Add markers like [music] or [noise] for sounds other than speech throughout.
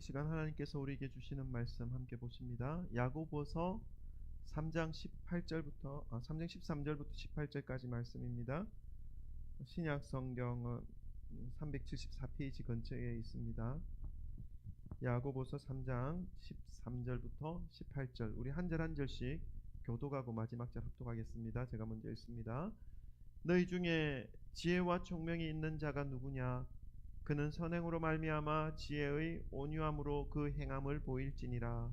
이 시간 하나님께서 우리에게 주시는 말씀 함께 보십니다. 야고보서 3장 18절부터 아, 3장 13절부터 18절까지 말씀입니다. 신약 성경은 374페이지 근처에 있습니다. 야고보서 3장 13절부터 18절 우리 한 절 한 절씩 교독하고 마지막 절 합독하겠습니다. 제가 먼저 읽습니다. 너희 중에 지혜와 총명이 있는 자가 누구냐? 그는 선행으로 말미암아 지혜의 온유함으로 그 행함을 보일지니라.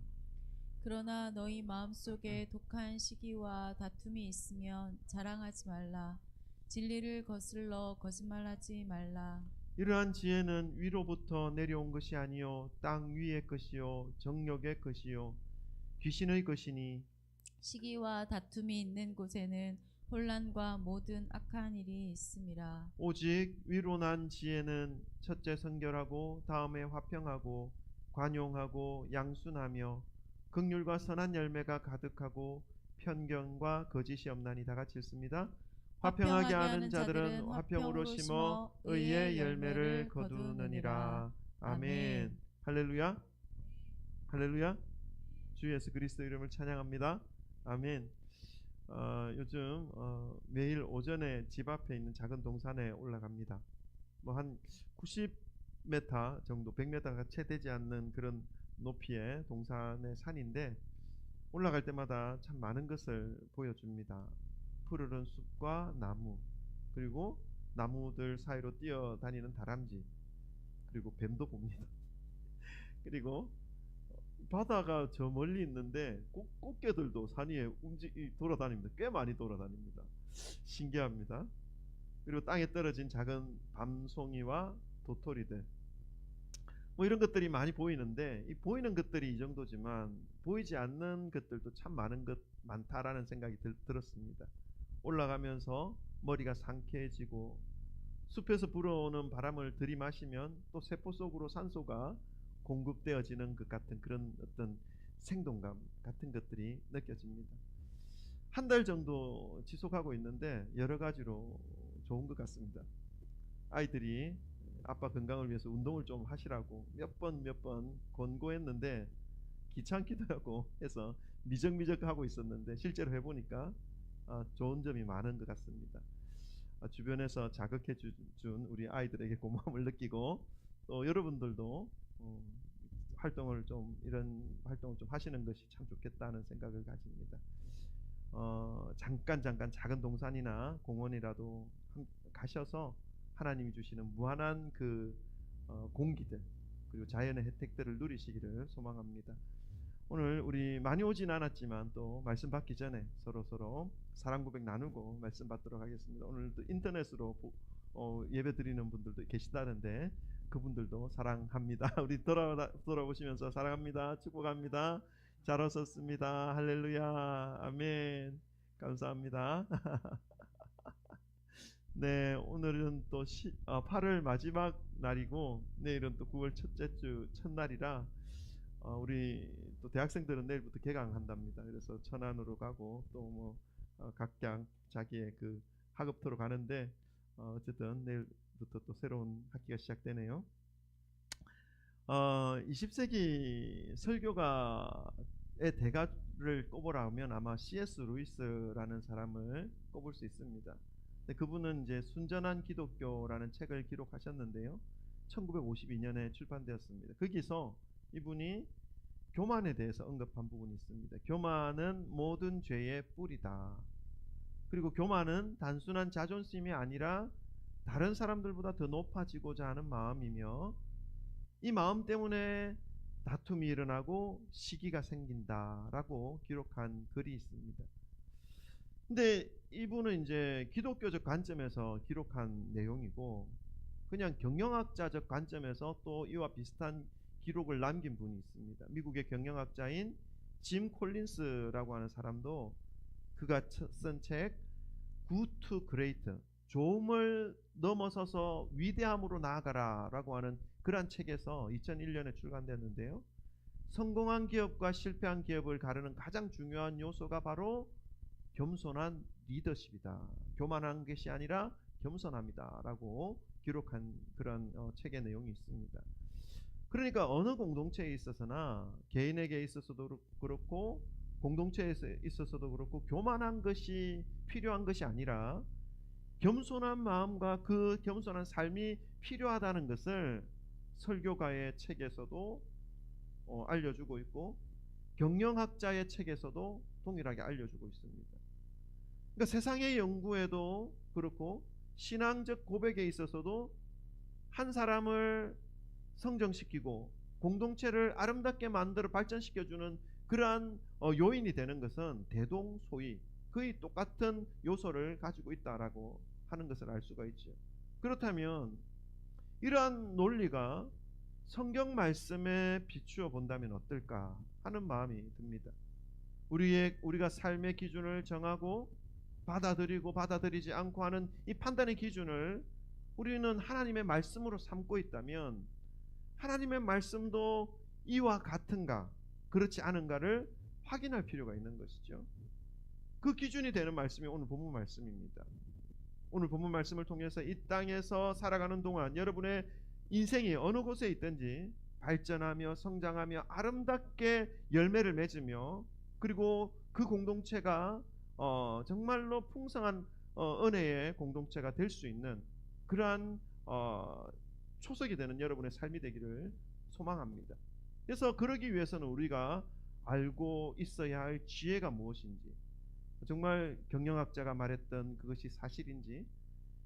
그러나 너희 마음속에 독한 시기와 다툼이 있으면 자랑하지 말라. 진리를 거슬러 거짓말하지 말라. 이러한 지혜는 위로부터 내려온 것이 아니요 땅 위의 것이요 정욕의 것이요 귀신의 것이니 시기와 다툼이 있는 곳에는 혼란과 모든 악한 일이 있음이라. 오직 위로 난 지혜는 첫째 성결하고 다음에 화평하고 관용하고 양순하며 극률과 선한 열매가 가득하고 편견과 거짓이 없나니 다 같이 읽습니다. 화평하게 하는 자들은 화평으로 심어 의의 열매를 거두느니라. 아멘. 할렐루야. 할렐루야. 주 예수 그리스도 이름을 찬양합니다. 아멘. 어, 요즘 어, 매일 오전에 집 앞에 있는 작은 동산에 올라갑니다. 뭐 한 90m 정도, 100m가 채 되지 않는 그런 높이의 동산의 산인데 올라갈 때마다 참 많은 것을 보여줍니다. 푸르른 숲과 나무, 그리고 나무들 사이로 뛰어다니는 다람쥐, 그리고 뱀도 봅니다. [laughs] 그리고 바다가 저 멀리 있는데 꽃, 꽃게들도 산 위에 움직 돌아다닙니다. 꽤 많이 돌아다닙니다. 신기합니다. 그리고 땅에 떨어진 작은 밤송이와 도토리들 뭐 이런 것들이 많이 보이는데 이 보이는 것들이 이 정도지만 보이지 않는 것들도 참 많은 것 많다라는 생각이 들, 들었습니다. 올라가면서 머리가 상쾌해지고 숲에서 불어오는 바람을 들이마시면 또 세포 속으로 산소가 공급되어지는 것 같은 그런 어떤 생동감 같은 것들이 느껴집니다. 한 달 정도 지속하고 있는데 여러 가지로 좋은 것 같습니다. 아이들이 아빠 건강을 위해서 운동을 좀 하시라고 몇 번 몇 번 권고했는데 귀찮기도 하고 해서 미적미적 하고 있었는데 실제로 해보니까 아, 좋은 점이 많은 것 같습니다. 아, 주변에서 자극해 준 우리 아이들에게 고마움을 느끼고 또 여러분들도 어, 활동을 좀 이런 활동을 좀 하시는 것이 참 좋겠다는 생각을 가집니다. 어, 잠깐 잠깐 작은 동산이나 공원이라도 가셔서 하나님이 주시는 무한한 그 어, 공기들 그리고 자연의 혜택들을 누리시기를 소망합니다. 오늘 우리 많이 오진 않았지만 또 말씀 받기 전에 서로 서로 사랑 고백 나누고 말씀 받도록 하겠습니다. 오늘 또 인터넷으로 어, 예배 드리는 분들도 계시다는데 그분들도 사랑합니다. [laughs] 우리 돌아 돌아보시면서 사랑합니다. 축복합니다. 잘 오셨습니다. 할렐루야. 아멘. 감사합니다. [laughs] 네, 오늘은 또 시, 어, 8월 마지막 날이고 내일은 또 9월 첫째 주 첫날이라 어, 우리 또 대학생들은 내일부터 개강한답니다. 그래서 천안으로 가고 또뭐 어, 각각 자기의 그 학업토로 가는데 어, 어쨌든 내일 부터 또 새로운 학기가 시작되네요. 어, 20세기 설교가의 대가를 꼽으라 면 아마 C.S. 루이스라는 사람을 꼽을 수 있습니다. 그분은 이제 순전한 기독교라는 책을 기록하셨는데요. 1952년에 출판되었습니다. 거기서 이분이 교만에 대해서 언급한 부분이 있습니다. 교만은 모든 죄의 뿌리다. 그리고 교만은 단순한 자존심이 아니라 다른 사람들보다 더 높아지고자 하는 마음이며 이 마음 때문에 다툼이 일어나고 시기가 생긴다라고 기록한 글이 있습니다. 근데 이분은 이제 기독교적 관점에서 기록한 내용이고 그냥 경영학자적 관점에서 또 이와 비슷한 기록을 남긴 분이 있습니다. 미국의 경영학자인 짐 콜린스라고 하는 사람도 그가 쓴 책 Good to Great 좋음을 넘어서서 위대함으로 나아가라라고 하는 그러한 책에서 2001년에 출간됐는데요. 성공한 기업과 실패한 기업을 가르는 가장 중요한 요소가 바로 겸손한 리더십이다. 교만한 것이 아니라 겸손합니다라고 기록한 그런 어, 책의 내용이 있습니다. 그러니까 어느 공동체에 있어서나 개인에게 있어서도 그렇고 공동체에 있어서도 그렇고 교만한 것이 필요한 것이 아니라 겸손한 마음과 그 겸손한 삶이 필요하다는 것을 설교가의 책에서도 어, 알려주고 있고 경영학자의 책에서도 동일하게 알려주고 있습니다. 그러니까 세상의 연구에도 그렇고 신앙적 고백에 있어서도 한 사람을 성정시키고 공동체를 아름답게 만들어 발전시켜주는 그러한 어, 요인이 되는 것은 대동소이 거의 똑같은 요소를 가지고 있다라고 하는 것을 알 수가 있죠. 그렇다면 이러한 논리가 성경 말씀에 비추어 본다면 어떨까 하는 마음이 듭니다. 우리의 우리가 삶의 기준을 정하고 받아들이고 받아들이지 않고 하는 이 판단의 기준을 우리는 하나님의 말씀으로 삼고 있다면 하나님의 말씀도 이와 같은가 그렇지 않은가를 확인할 필요가 있는 것이죠. 그 기준이 되는 말씀이 오늘 본문 말씀입니다. 오늘 본문 말씀을 통해서 이 땅에서 살아가는 동안 여러분의 인생이 어느 곳에 있든지 발전하며 성장하며 아름답게 열매를 맺으며 그리고 그 공동체가 어, 정말로 풍성한 어, 은혜의 공동체가 될 수 있는 그러한 어, 초석이 되는 여러분의 삶이 되기를 소망합니다. 그래서 그러기 위해서는 우리가 알고 있어야 할 지혜가 무엇인지 정말 경영학자가 말했던 그것이 사실인지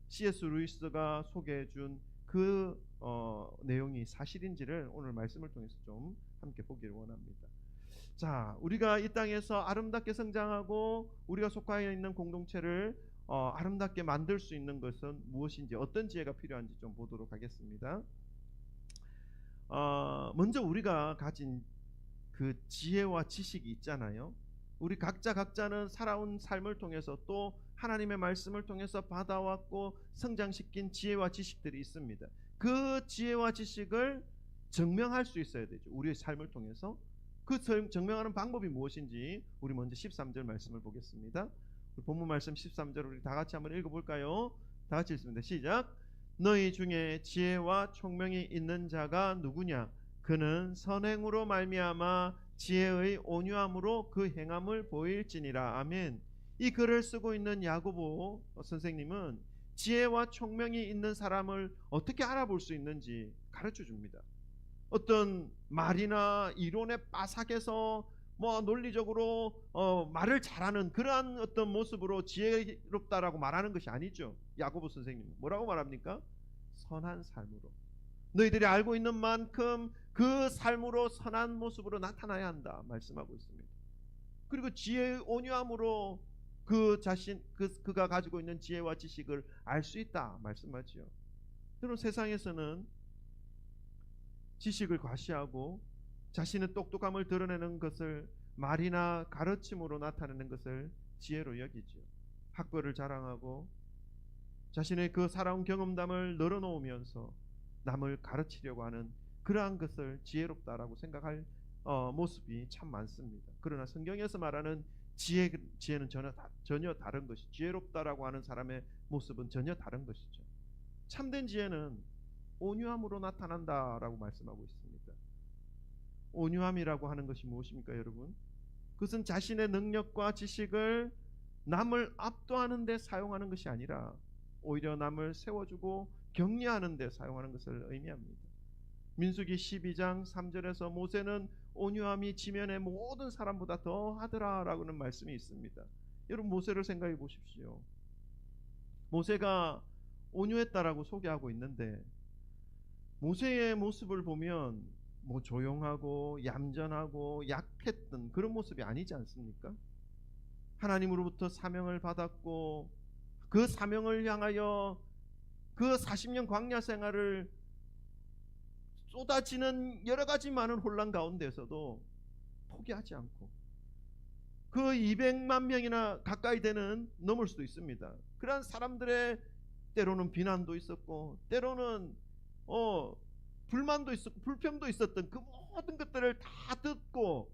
C.S. 루이스가 소개해 준그 어, 내용이 사실인지를 오늘 말씀을 통해서 좀 함께 보기를 원합니다. 자, 우리가 이 땅에서 아름답게 성장하고 우리가 속하여 있는 공동체를 어, 아름답게 만들 수 있는 것은 무엇인지 어떤 지혜가 필요한지 좀 보도록 하겠습니다. 어, 먼저 우리가 가진 그 지혜와 지식이 있잖아요. 우리 각자 각자는 살아온 삶을 통해서 또 하나님의 말씀을 통해서 받아왔고 성장시킨 지혜와 지식들이 있습니다. 그 지혜와 지식을 증명할 수 있어야 되죠. 우리의 삶을 통해서 그 증명하는 방법이 무엇인지 우리 먼저 13절 말씀을 보겠습니다. 본문 말씀 13절 우리 다 같이 한번 읽어볼까요? 다 같이 읽습니다. 시작. 너희 중에 지혜와 총명이 있는 자가 누구냐? 그는 선행으로 말미암아 지혜의 온유함으로 그 행함을 보일지니라. 아멘. 이 글을 쓰고 있는 야고보 선생님은 지혜와 총명이 있는 사람을 어떻게 알아볼 수 있는지 가르쳐 줍니다. 어떤 말이나 이론에 빠삭해서 뭐 논리적으로 어 말을 잘하는 그러한 어떤 모습으로 지혜롭다라고 말하는 것이 아니죠. 야고보 선생님 뭐라고 말합니까? 선한 삶으로 너희들이 알고 있는 만큼 그 삶으로 선한 모습으로 나타나야 한다 말씀하고 있습니다. 그리고 지혜의 온유함으로 그 자신 그 그가 가지고 있는 지혜와 지식을 알 수 있다 말씀하지요. 여러분 세상에서는 지식을 과시하고 자신의 똑똑함을 드러내는 것을 말이나 가르침으로 나타내는 것을 지혜로 여기지요. 학벌을 자랑하고 자신의 그 살아온 경험담을 늘어놓으면서 남을 가르치려고 하는 그러한 것을 지혜롭다라고 생각할 어, 모습이 참 많습니다. 그러나 성경에서 말하는 지혜 지혜는 전혀 다, 전혀 다른 것이 지혜롭다라고 하는 사람의 모습은 전혀 다른 것이죠. 참된 지혜는 온유함으로 나타난다라고 말씀하고 있습니다. 온유함이라고 하는 것이 무엇입니까, 여러분? 그것은 자신의 능력과 지식을 남을 압도하는 데 사용하는 것이 아니라 오히려 남을 세워주고 격려하는 데 사용하는 것을 의미합니다. 민수기 12장 3절에서 모세는 온유함이 지면의 모든 사람보다 더 하더라라고는 말씀이 있습니다. 여러분 모세를 생각해 보십시오. 모세가 온유했다라고 소개하고 있는데 모세의 모습을 보면 뭐 조용하고 얌전하고 약했던 그런 모습이 아니지 않습니까? 하나님으로부터 사명을 받았고 그 사명을 향하여 그 40년 광야 생활을 쏟아지는 여러 가지 많은 혼란 가운데서도 포기하지 않고 그 200만 명이나 가까이 되는 넘을 수도 있습니다. 그러한 사람들의 때로는 비난도 있었고 때로는 어 불만도 있었고 불평도 있었던 그 모든 것들을 다 듣고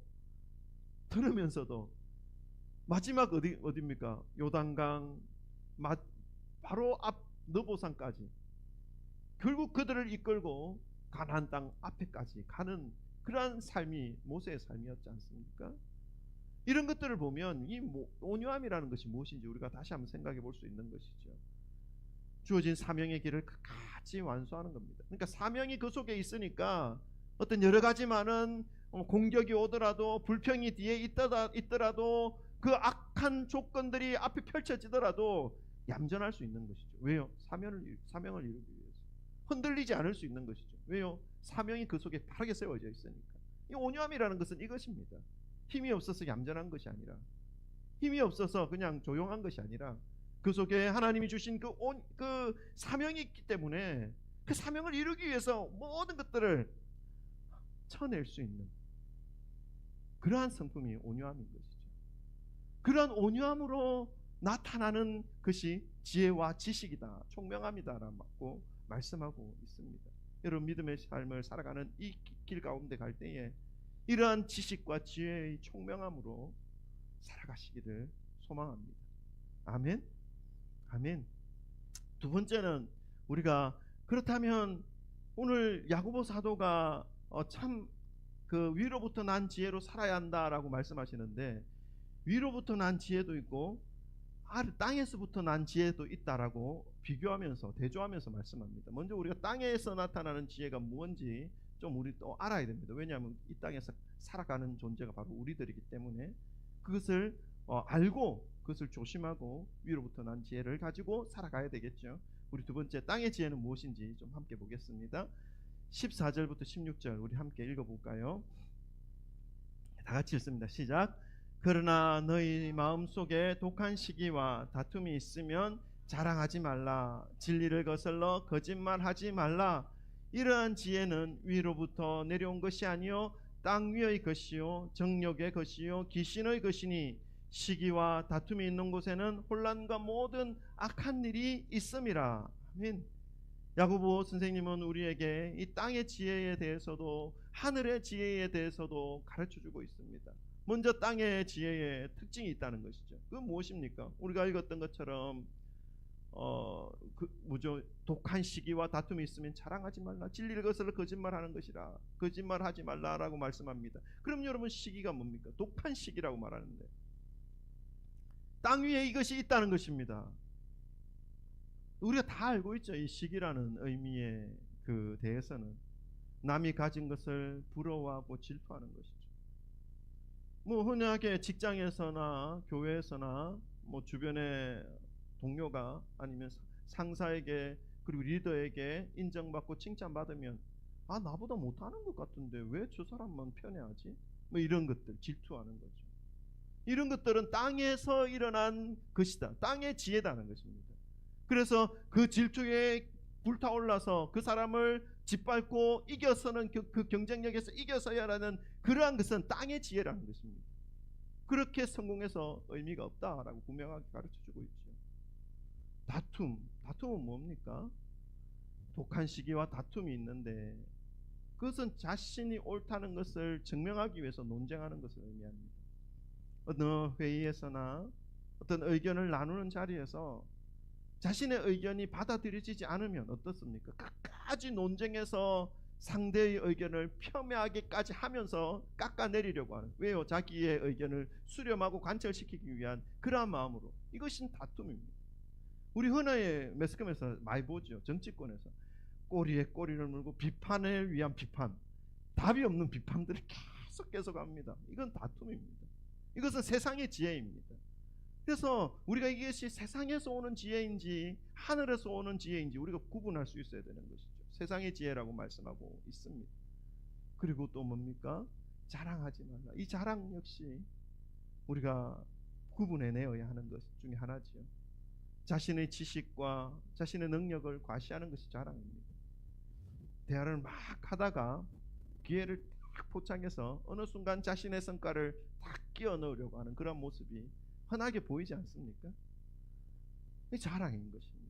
들으면서도 마지막 어디 어디입니까? 요단강 바로 앞 너보산까지 결국 그들을 이끌고 가나안 땅 앞에까지 가는 그러한 삶이 모세의 삶이었지 않습니까? 이런 것들을 보면 이 모- 온유함이라는 것이 무엇인지 우리가 다시 한번 생각해 볼 수 있는 것이죠. 주어진 사명의 길을 끝까지 완수하는 겁니다. 그러니까 사명이 그 속에 있으니까 어떤 여러 가지 많은 어, 공격이 오더라도 불평이 뒤에 있더라, 있더라도 그 악한 조건들이 앞에 펼쳐지더라도 얌전할 수 있는 것이죠. 왜요? 사명을 사명을 이루기 위해서 흔들리지 않을 수 있는 것이죠. 왜요? 사명이 그 속에 바르게 세워져 있으니까. 이 온유함이라는 것은 이것입니다. 힘이 없어서 얌전한 것이 아니라 힘이 없어서 그냥 조용한 것이 아니라 그 속에 하나님이 주신 그, 온, 그 사명이 있기 때문에 그 사명을 이루기 위해서 모든 것들을 쳐낼 수 있는 그러한 성품이 온유함인 것이죠. 그러한 온유함으로 나타나는 것이 지혜와 지식이다, 총명함이다라고 말씀하고 있습니다. 여러분 믿음의 삶을 살아가는 이 길 가운데 갈 때에 이러한 지식과 지혜의 총명함으로 살아가시기를 소망합니다. 아멘. 아멘. 두 번째는 우리가 그렇다면 오늘 야고보 사도가 어, 참그 위로부터 난 지혜로 살아야 한다라고 말씀하시는데 위로부터 난 지혜도 있고 땅에서부터 난 지혜도 있다라고 비교하면서 대조하면서 말씀합니다. 먼저 우리가 땅에서 나타나는 지혜가 무엇인지 좀 우리 또 알아야 됩니다. 왜냐하면 이 땅에서 살아가는 존재가 바로 우리들이기 때문에 그것을 어, 알고 그것을 조심하고 위로부터 난 지혜를 가지고 살아가야 되겠죠. 우리 두 번째 땅의 지혜는 무엇인지 좀 함께 보겠습니다. 14절부터 16절 우리 함께 읽어볼까요? 다 같이 읽습니다. 시작. 그러나 너희 마음 속에 독한 시기와 다툼이 있으면 자랑하지 말라. 진리를 거슬러 거짓말하지 말라. 이러한 지혜는 위로부터 내려온 것이 아니요 땅 위의 것이요 정욕의 것이요 귀신의 것이니 시기와 다툼이 있는 곳에는 혼란과 모든 악한 일이 있음이라. 아멘. 야고보 선생님은 우리에게 이 땅의 지혜에 대해서도 하늘의 지혜에 대해서도 가르쳐 주고 있습니다. 먼저 땅의 지혜의 특징이 있다는 것이죠. 그 무엇입니까? 우리가 읽었던 것처럼 어, 그 뭐죠? 독한 시기와 다툼이 있으면 자랑하지 말라. 진리를 거슬러 거짓말하는 것이라. 거짓말하지 말라라고 말씀합니다. 그럼 여러분 시기가 뭡니까? 독한 시기라고 말하는데 땅 위에 이것이 있다는 것입니다. 우리가 다 알고 있죠. 이 시기라는 의미에 그 대해서는 남이 가진 것을 부러워하고 질투하는 것이죠. 뭐 흔하게 직장에서나 교회에서나 뭐 주변의 동료가 아니면 상사에게 그리고 리더에게 인정받고 칭찬받으면 아 나보다 못하는 것 같은데 왜 저 사람만 편애하지? 뭐 이런 것들 질투하는 거죠. 이런 것들은 땅에서 일어난 것이다. 땅의 지혜다는 것입니다. 그래서 그 질투에 불타올라서 그 사람을 짓밟고 이겨서는 그, 그 경쟁력에서 이겨서야 라는 그러한 것은 땅의 지혜라는 것입니다. 그렇게 성공해서 의미가 없다라고 분명하게 가르쳐 주고 있죠. 다툼, 다툼은 뭡니까? 독한 시기와 다툼이 있는데 그것은 자신이 옳다는 것을 증명하기 위해서 논쟁하는 것을 의미합니다. 어느 회의에서나 어떤 의견을 나누는 자리에서 자신의 의견이 받아들여지지 않으면 어떻습니까? 끝까지 논쟁해서 상대의 의견을 폄훼하게까지 하면서 깎아내리려고 하는 왜요? 자기의 의견을 수렴하고 관철시키기 위한 그러한 마음으로 이것이 다툼입니다. 우리 흔하게 매스컴에서 많이 보죠. 정치권에서 꼬리에 꼬리를 물고 비판을 위한 비판, 답이 없는 비판들을 계속 계속 합니다. 이건 다툼입니다. 이것은 세상의 지혜입니다. 그래서 우리가 이것이 세상에서 오는 지혜인지 하늘에서 오는 지혜인지 우리가 구분할 수 있어야 되는 것이죠. 세상의 지혜라고 말씀하고 있습니다. 그리고 또 뭡니까? 자랑하지 말라. 이 자랑 역시 우리가 구분해 내어야 하는 것 중에 하나지요. 자신의 지식과 자신의 능력을 과시하는 것이 자랑입니다. 대화를 막 하다가 기회를 딱 포착해서 어느 순간 자신의 성과를 딱 끼워 넣으려고 하는 그런 모습이 흔하게 보이지 않습니까? 이 자랑인 것입니다.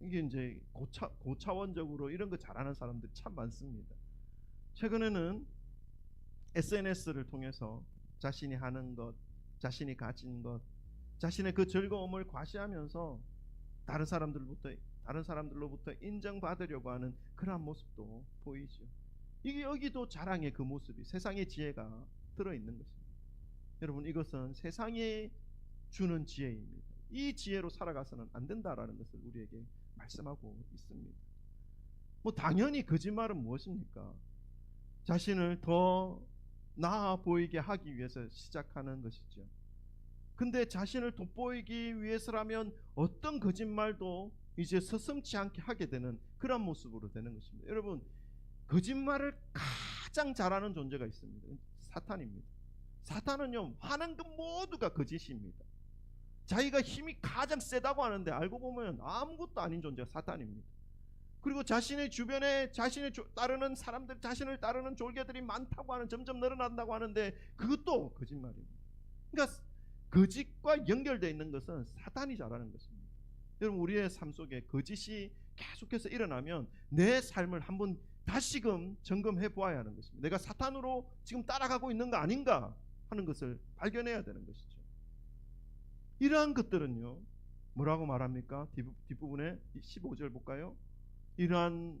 이게 이제 고차, 고차원적으로 이런 거 잘하는 사람들이 참 많습니다. 최근에는 SNS를 통해서 자신이 하는 것, 자신이 가진 것, 자신의 그 즐거움을 과시하면서 다른 사람들부터 다른 사람들로부터 인정받으려고 하는 그러한 모습도 보이죠. 이게 여기도 자랑의 그 모습이 세상의 지혜가 들어 있는 것입니다. 여러분 이것은 세상이 주는 지혜입니다. 이 지혜로 살아가서는 안 된다라는 것을 우리에게 말씀하고 있습니다. 뭐 당연히 거짓말은 무엇입니까? 자신을 더 나아 보이게 하기 위해서 시작하는 것이죠. 근데 자신을 돋보이기 위해서라면 어떤 거짓말도 이제 서슴지 않게 하게 되는 그런 모습으로 되는 것입니다. 여러분, 거짓말을 가장 잘하는 존재가 있습니다. 사탄입니다. 사탄은요, 하는 것 모두가 거짓입니다. 자기가 힘이 가장 세다고 하는데 알고 보면 아무것도 아닌 존재가 사탄입니다. 그리고 자신의 주변에 자신을 조- 따르는 사람들, 자신을 따르는 졸개들이 많다고 하는 점점 늘어난다고 하는데 그것도 거짓말입니다. 그러니까 거짓과 연결되어 있는 것은 사탄이 잘하는 것입니다. 여러분 우리의 삶 속에 거짓이 계속해서 일어나면 내 삶을 한번 다시금 점검해 보아야 하는 것입니다. 내가 사탄으로 지금 따라가고 있는 거 아닌가 하는 것을 발견해야 되는 것이죠. 이러한 것들은요. 뭐라고 말합니까? 뒷부- 뒷부분에 15절 볼까요? 이러한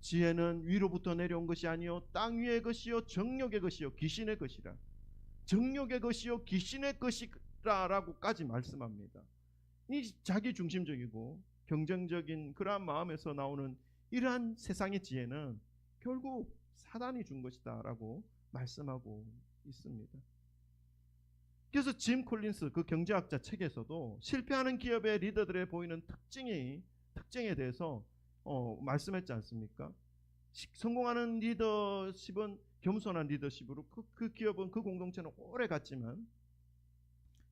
지혜는 위로부터 내려온 것이 아니요 땅 위의 것이요 정욕의 것이요 귀신의 것이라. 정욕의 것이요 귀신의 것이라라고까지 말씀합니다. 이 자기 중심적이고 경쟁적인 그러한 마음에서 나오는 이러한 세상의 지혜는 결국 사단이 준 것이다라고 말씀하고 있습니다. 그래서 짐 콜린스 그 경제학자 책에서도 실패하는 기업의 리더들의 보이는 특징이 특징에 대해서 어, 말씀했지 않습니까? 시- 성공하는 리더십은 겸손한 리더십으로 그, 그 기업은 그 공동체는 오래 갔지만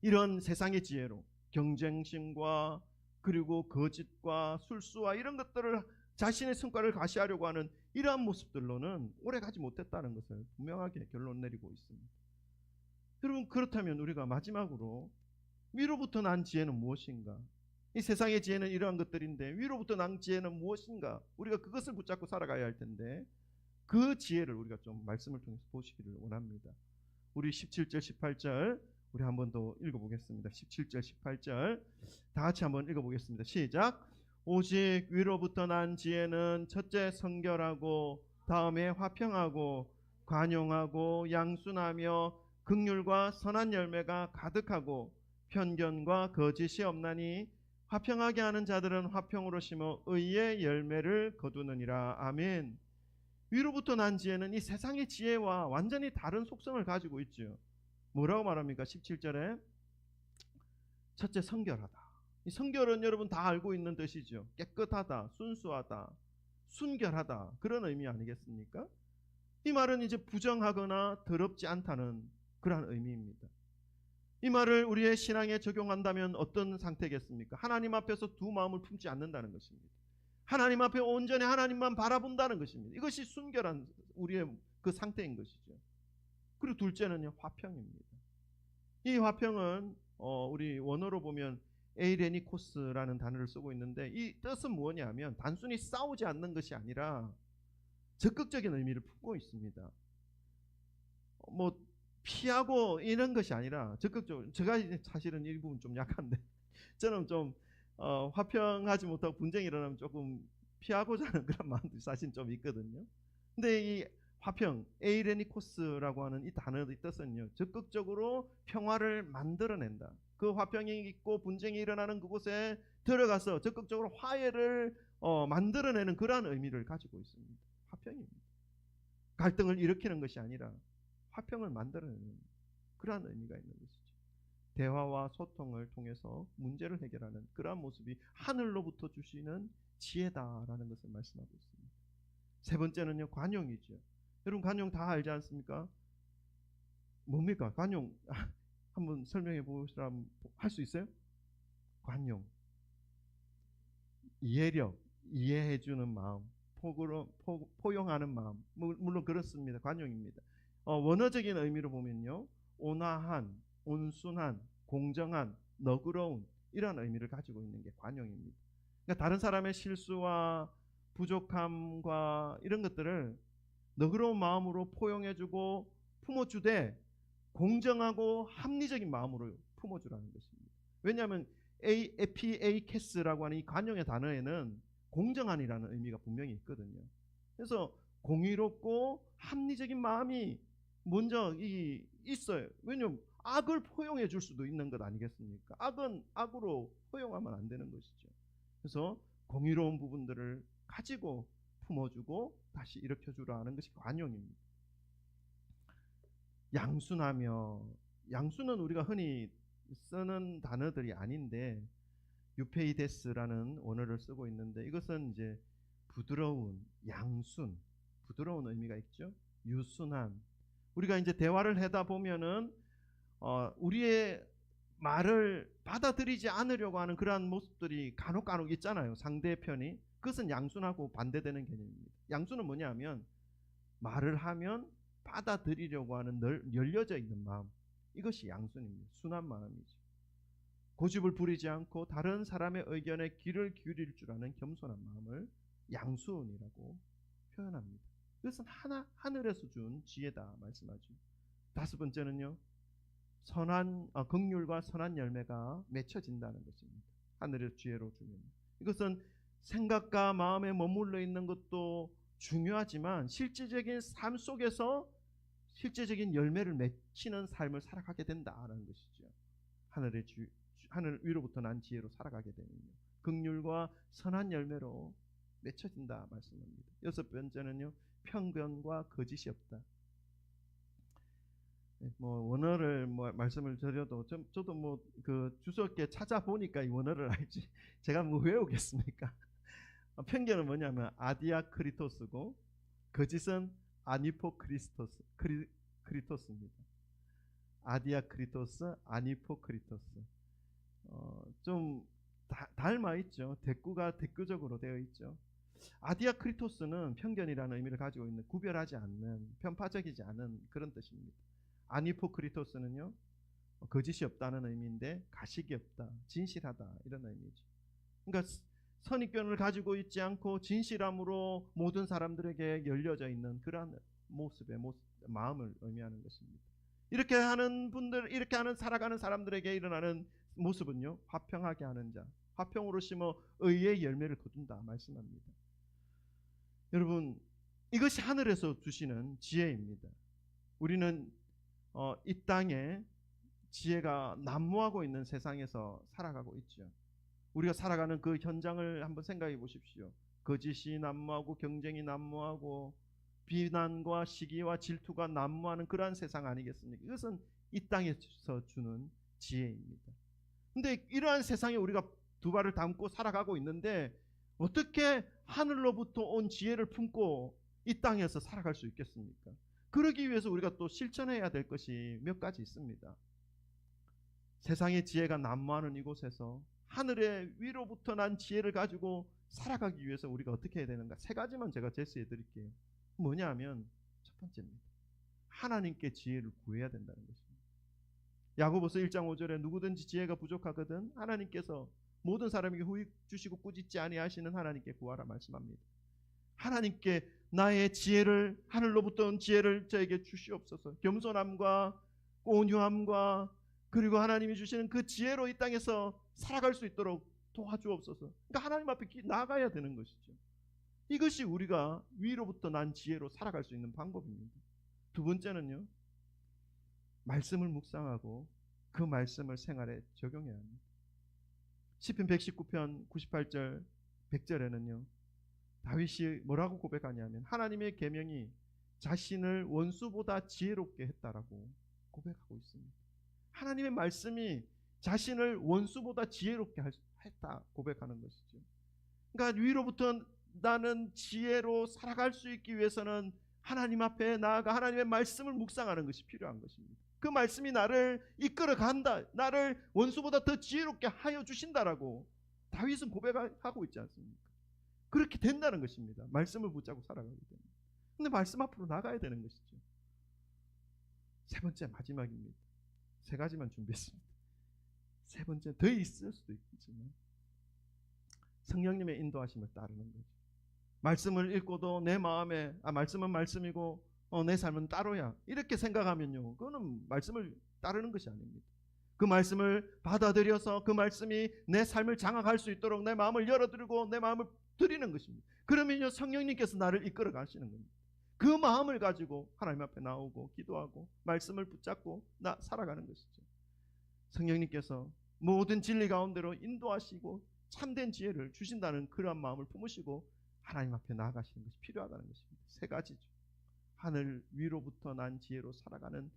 이런 세상의 지혜로 경쟁심과 그리고 거짓과 술수와 이런 것들을 자신의 성과를 가시하려고 하는 이러한 모습들로는 오래 가지 못했다는 것을 분명하게 결론 내리고 있습니다. 여러분 그렇다면 우리가 마지막으로 위로부터 난 지혜는 무엇인가? 이 세상의 지혜는 이러한 것들인데 위로부터 난 지혜는 무엇인가? 우리가 그것을 붙잡고 살아가야 할 텐데 그 지혜를 우리가 좀 말씀을 통해서 보시기를 원합니다. 우리 17절 18절 우리 한 번 더 읽어보겠습니다. 17절 18절 다 같이 한번 읽어보겠습니다. 시작. 오직 위로부터 난 지혜는 첫째 성결하고 다음에 화평하고 관용하고 양순하며 극률과 선한 열매가 가득하고 편견과 거짓이 없나니 화평하게 하는 자들은 화평으로 심어 의의 열매를 거두느니라. 아멘. 위로부터 난 지혜는 이 세상의 지혜와 완전히 다른 속성을 가지고 있죠. 뭐라고 말합니까? 17절에 첫째 성결하다. 이 성결은 여러분 다 알고 있는 뜻이죠. 깨끗하다, 순수하다, 순결하다 그런 의미 아니겠습니까? 이 말은 이제 부정하거나 더럽지 않다는 그러한 의미입니다. 이 말을 우리의 신앙에 적용한다면 어떤 상태겠습니까? 하나님 앞에서 두 마음을 품지 않는다는 것입니다. 하나님 앞에 온전히 하나님만 바라본다는 것입니다. 이것이 순결한 우리의 그 상태인 것이죠. 그리고 둘째는요 화평입니다. 이 화평은 어, 우리 원어로 보면 에이레니코스라는 단어를 쓰고 있는데 이 뜻은 무엇이냐면 단순히 싸우지 않는 것이 아니라 적극적인 의미를 품고 있습니다. 어, 뭐 피하고 이런 것이 아니라 적극적으로 제가 사실은 이 부분 좀 약한데 [laughs] 저는 좀 어, 화평하지 못하고 분쟁이 일어나면 조금 피하고자 하는 그런 [laughs] 마음도 사실 좀 있거든요. 근데 이 화평, 에이레니코스라고 하는 이 단어의 뜻은요, 적극적으로 평화를 만들어낸다. 그 화평이 있고 분쟁이 일어나는 그곳에 들어가서 적극적으로 화해를 어, 만들어내는 그러한 의미를 가지고 있습니다. 화평입니다. 갈등을 일으키는 것이 아니라 화평을 만들어내는 그러한 의미가 있는 것이죠. 대화와 소통을 통해서 문제를 해결하는 그러한 모습이 하늘로부터 주시는 지혜다라는 것을 말씀하고 있습니다. 세 번째는요, 관용이죠. 여러분 관용 다 알지 않습니까? 뭡니까? 관용 [laughs] 한번 설명해 보시라면 할 수 있어요? 관용 이해력 이해해 주는 마음 포용하는 마음 물- 물론 그렇습니다. 관용입니다. 어, 원어적인 의미로 보면요 온화한 온순한 공정한 너그러운 이런 의미를 가지고 있는 게 관용입니다. 그러니까 다른 사람의 실수와 부족함과 이런 것들을 너그러운 마음으로 포용해주고 품어주되 공정하고 합리적인 마음으로 품어주라는 것입니다. 왜냐하면 A, 에피에이케스라고 하는 이 관용의 단어에는 공정한이라는 의미가 분명히 있거든요. 그래서 공의롭고 합리적인 마음이 먼저 이 있어요. 왜냐면 악을 포용해 줄 수도 있는 것 아니겠습니까? 악은 악으로 포용하면 안 되는 것이죠. 그래서 공의로운 부분들을 가지고 품어주고 다시 일으켜 주라 하는 것이 관용입니다. 양순하며 양수는 우리가 흔히 쓰는 단어들이 아닌데 유페이데스라는 원어를 쓰고 있는데 이것은 이제 부드러운 양순 부드러운 의미가 있죠. 유순한 우리가 이제 대화를 하다 보면은 어, 우리의 말을 받아들이지 않으려고 하는 그러한 모습들이 간혹 간혹 있잖아요. 상대편이 그것은 양순하고 반대되는 개념입니다. 양순은 뭐냐면 말을 하면 받아들이려고 하는 널, 열려져 있는 마음 이것이 양순입니다. 순한 마음이죠. 고집을 부리지 않고 다른 사람의 의견에 귀를 기울일 줄 아는 겸손한 마음을 양순이라고 표현합니다. 그것은 하나 하늘에서 준 지혜다 말씀하죠. 다섯 번째는요. 선한 어, 긍휼과 선한 열매가 맺혀진다는 것입니다. 하늘의 지혜로 주면 이것은 생각과 마음에 머물러 있는 것도 중요하지만 실질적인 삶 속에서 실제적인 열매를 맺히는 삶을 살아가게 된다는 것이죠. 하늘의 주, 하늘 위로부터 난 지혜로 살아가게 되면요. 긍휼과 선한 열매로 맺혀진다 말씀합니다. 여섯 번째는요. 편견과 거짓이 없다. 네, 뭐 원어를 뭐 말씀을 드려도 좀, 저도 뭐 그 주석에 찾아보니까 이 원어를 알지 [laughs] 제가 뭐 외우겠습니까? [laughs] 어, 편견은 뭐냐면 아디아 크리토스고 거짓은 아니포 크리스토스 크리, 크리토스입니다. 아디아 크리토스 아니포 크리토스 어, 좀 다, 닮아 있죠. 대꾸가 대꾸적으로 되어 있죠. 아디아크리토스는 편견이라는 의미를 가지고 있는 구별하지 않는 편파적이지 않은 그런 뜻입니다. 아니포크리토스는요 어, 거짓이 없다는 의미인데 가식이 없다, 진실하다 이런 의미죠. 그러니까 선입견을 가지고 있지 않고 진실함으로 모든 사람들에게 열려져 있는 그러한 모습의 모습, 마음을 의미하는 것입니다. 이렇게 하는 분들, 이렇게 하는 살아가는 사람들에게 일어나는 모습은요 화평하게 하는 자, 화평으로 심어 의의 열매를 거둔다 말씀합니다. 여러분 이것이 하늘에서 주시는 지혜입니다. 우리는 어, 이 땅에 지혜가 난무하고 있는 세상에서 살아가고 있죠. 우리가 살아가는 그 현장을 한번 생각해 보십시오. 거짓이 난무하고 경쟁이 난무하고 비난과 시기와 질투가 난무하는 그러한 세상 아니겠습니까? 이것은 이 땅에서 주는 지혜입니다. 근데 이러한 세상에 우리가 두 발을 담고 살아가고 있는데 어떻게 하늘로부터 온 지혜를 품고 이 땅에서 살아갈 수 있겠습니까? 그러기 위해서 우리가 또 실천해야 될 것이 몇 가지 있습니다. 세상의 지혜가 난무하는 이곳에서 하늘의 위로부터 난 지혜를 가지고 살아가기 위해서 우리가 어떻게 해야 되는가? 세 가지만 제가 제시해 드릴게요. 뭐냐 하면 첫 번째입니다. 하나님께 지혜를 구해야 된다는 것입니다. 야고보서 1장 5절에 누구든지 지혜가 부족하거든 하나님께서 모든 사람에게 후익 주시고 꾸짖지 아니하시는 하나님께 구하라 말씀합니다. 하나님께 나의 지혜를 하늘로부터 온 지혜를 저에게 주시옵소서. 겸손함과 온유함과 그리고 하나님이 주시는 그 지혜로 이 땅에서 살아갈 수 있도록 도와주옵소서. 그러니까 하나님 앞에 나가야 되는 것이죠. 이것이 우리가 위로부터 난 지혜로 살아갈 수 있는 방법입니다. 두 번째는요. 말씀을 묵상하고 그 말씀을 생활에 적용해야 합니다. 시편 119편 98절 100절에는요. 다윗이 뭐라고 고백하냐면 하나님의 계명이 자신을 원수보다 지혜롭게 했다라고 고백하고 있습니다. 하나님의 말씀이 자신을 원수보다 지혜롭게 했다 고백하는 것이죠. 그러니까 위로부터 나는 지혜로 살아갈 수 있기 위해서는 하나님 앞에 나아가 하나님의 말씀을 묵상하는 것이 필요한 것입니다. 그 말씀이 나를 이끌어 간다. 나를 원수보다 더 지혜롭게 하여 주신다라고 다윗은 고백하고 있지 않습니까? 그렇게 된다는 것입니다. 말씀을 붙잡고 살아가기 때문에. 근데 말씀 앞으로 나가야 되는 것이죠. 세 번째 마지막입니다. 세 가지만 준비했습니다. 세 번째 더 있을 수도 있지만 성령님의 인도하심을 따르는 거죠. 말씀을 읽고도 내 마음에 아 말씀은 말씀이고 어, 내 삶은 따로야 이렇게 생각하면요, 그거는 말씀을 따르는 것이 아닙니다. 그 말씀을 받아들여서 그 말씀이 내 삶을 장악할 수 있도록 내 마음을 열어드리고 내 마음을 드리는 것입니다. 그러면요 성령님께서 나를 이끌어 가시는 겁니다. 그 마음을 가지고 하나님 앞에 나오고 기도하고 말씀을 붙잡고 나 살아가는 것이죠. 성령님께서 모든 진리 가운데로 인도하시고 참된 지혜를 주신다는 그러한 마음을 품으시고 하나님 앞에 나아가시는 것이 필요하다는 것입니다. 세 가지죠. 하늘 위로부터 난 지혜로 살아가는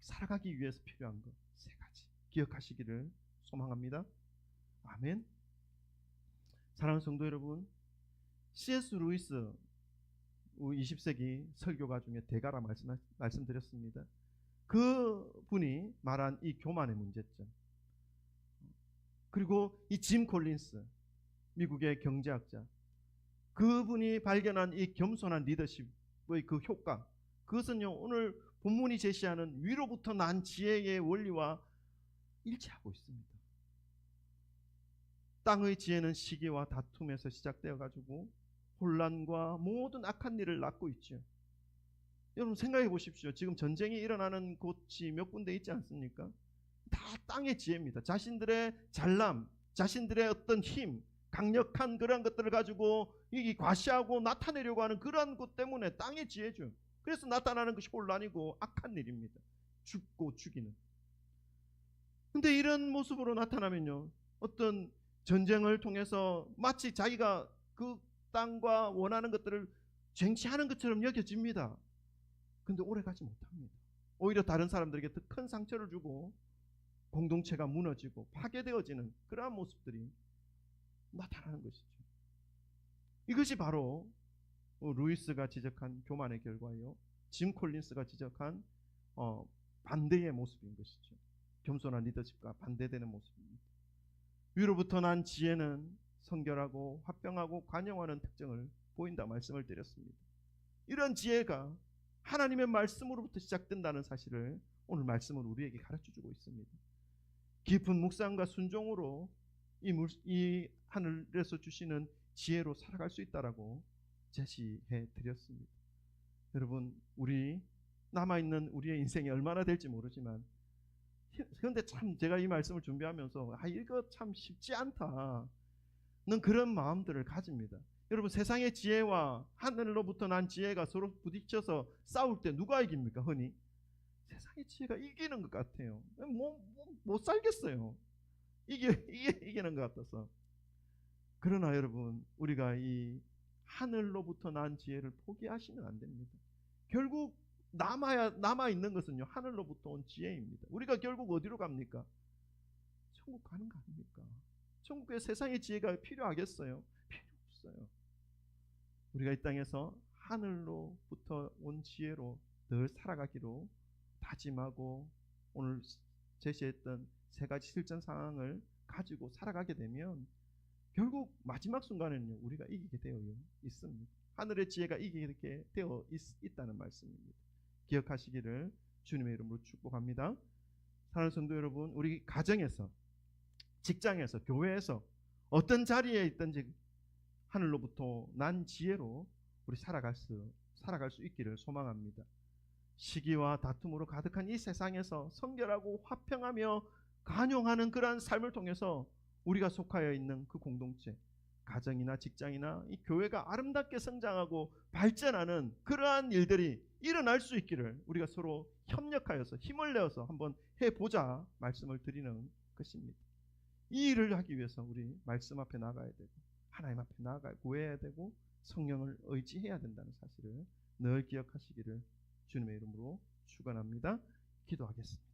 살아가기 위해서 필요한 것 세 가지 기억하시기를 소망합니다. 아멘. 사랑하는 성도 여러분, C.S. 루이스 20세기 설교가 중에 대가라 말씀, 말씀드렸습니다. 그 분이 말한 이 교만의 문제점. 그리고 이 짐 콜린스, 미국의 경제학자. 그분이 발견한 이 겸손한 리더십의 그 효과. 그것은요, 오늘 본문이 제시하는 위로부터 난 지혜의 원리와 일치하고 있습니다. 땅의 지혜는 시기와 다툼에서 시작되어 가지고 혼란과 모든 악한 일을 낳고 있죠. 여러분 생각해 보십시오. 지금 전쟁이 일어나는 곳이 몇 군데 있지 않습니까? 다 땅의 지혜입니다. 자신들의 잘남, 자신들의 어떤 힘, 강력한 그런 것들을 가지고 이 과시하고 나타내려고 하는 그러한 것 때문에 땅의 지혜죠. 그래서 나타나는 것이 혼란이고 악한 일입니다. 죽고 죽이는. 근데 이런 모습으로 나타나면요. 어떤 전쟁을 통해서 마치 자기가 그 땅과 원하는 것들을 쟁취하는 것처럼 여겨집니다. 근데 오래 가지 못합니다. 오히려 다른 사람들에게 더 큰 상처를 주고 공동체가 무너지고 파괴되어지는 그러한 모습들이 나타나는 것이죠. 이것이 바로 어, 루이스가 지적한 교만의 결과요. 짐 콜린스가 지적한 어, 반대의 모습인 것이죠. 겸손한 리더십과 반대되는 모습입니다. 위로부터 난 지혜는 성결하고 화평하고 관용하는 특징을 보인다 말씀을 드렸습니다. 이런 지혜가 하나님의 말씀으로부터 시작된다는 사실을 오늘 말씀은 우리에게 가르쳐 주고 있습니다. 깊은 묵상과 순종으로 이, 물, 이 하늘에서 주시는 지혜로 살아갈 수 있다라고 제시해 드렸습니다. 여러분, 우리 남아 있는 우리의 인생이 얼마나 될지 모르지만 그런데 참 제가 이 말씀을 준비하면서 아 이거 참 쉽지 않다. 는 그런 마음들을 가집니다. 여러분 세상의 지혜와 하늘로부터 난 지혜가 서로 부딪혀서 싸울 때 누가 이깁니까? 흔히 세상의 지혜가 이기는 것 같아요. 뭐, 뭐, 못 살겠어요. 이게 이게 이기는 것 같아서. 그러나 여러분 우리가 이 하늘로부터 난 지혜를 포기하시면 안 됩니다. 결국 남아야 남아 있는 것은요 하늘로부터 온 지혜입니다. 우리가 결국 어디로 갑니까? 천국 가는 거 아닙니까? 천국에 세상의 지혜가 필요하겠어요? 필요 없어요. 우리가 이 땅에서 하늘로부터 온 지혜로 늘 살아가기로 다짐하고 오늘 제시했던 세 가지 실전 상황을 가지고 살아가게 되면 결국 마지막 순간에는요 우리가 이기게 되어 있습니다. 하늘의 지혜가 이기게 되어 있, 다는 말씀입니다. 기억하시기를 주님의 이름으로 축복합니다. 사랑하는 성도 여러분, 우리 가정에서, 직장에서, 교회에서 어떤 자리에 있든지 하늘로부터 난 지혜로 우리 살아갈 수 살아갈 수 있기를 소망합니다. 시기와 다툼으로 가득한 이 세상에서 성결하고 화평하며 간용하는 그러한 삶을 통해서 우리가 속하여 있는 그 공동체, 가정이나 직장이나 이 교회가 아름답게 성장하고 발전하는 그러한 일들이 일어날 수 있기를 우리가 서로 협력하여서 힘을 내어서 한번 해보자 말씀을 드리는 것입니다. 이 일을 하기 위해서 우리 말씀 앞에 나가야 되고 하나님 앞에 나가 구해야 되고 성령을 의지해야 된다는 사실을 늘 기억하시기를 주님의 이름으로 축원합니다. 기도하겠습니다.